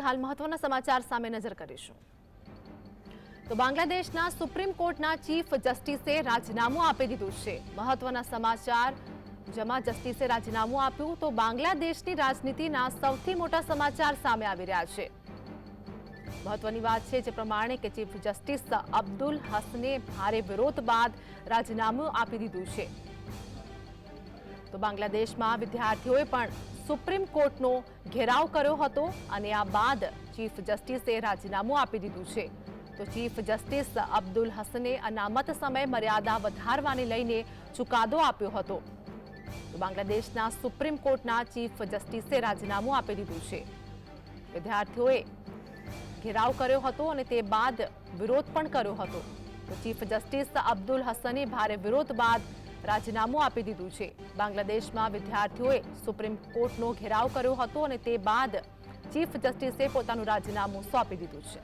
હાલ મહત્વના સમાચાર સામે નજર કરીશું. તો બાંગ્લાદેશના સુપ્રીમ કોર્ટના ચીફ જસ્ટિસે રાજીનામું આપી દીધું છે. મહત્વના સમાચાર, જેમાં જસ્ટિસે રાજીનામું આપ્યું તો બાંગ્લાદેશની રાજનીતિના સૌથી મોટા સમાચાર સામે આવી રહ્યા છે. મહત્વની વાત છે જે પ્રમાણે કે ચીફ જસ્ટિસ અબ્દુલ હસને ભારે વિરોધ બાદ રાજીનામું આપી દીધું છે. તો બાંગ્લાદેશમાં વિદ્યાર્થીઓએ પણ સુપ્રીમ કોર્ટનો ઘેરાવ કર્યો હતો અને આ બાદ ચીફ જસ્ટિસે રાજીનામું આપી દીધું છે. તો ચીફ જસ્ટિસ અબ્દુલ હસને અનામત સમય મર્યાદા વધારવાને લઈને ચુકાદો આપ્યો હતો. બાંગ્લાદેશના સુપ્રીમ કોર્ટના ચીફ જસ્ટિસે રાજીનામું આપી દીધું છે. વિદ્યાર્થીઓએ ઘેરાવ કર્યો હતો અને તે બાદ વિરોધ પણ કર્યો હતો. તો ચીફ જસ્ટિસ અબ્દુલ હસને ભારે વિરોધ બાદ રાજીનામું આપી દીધું છે. બાંગ્લાદેશમાં વિદ્યાર્થીઓએ સુપ્રીમ કોર્ટનો ઘેરાવ કર્યો હતો અને તે બાદ ચીફ જસ્ટિસે પોતાનું રાજીનામું સોંપી દીધું છે.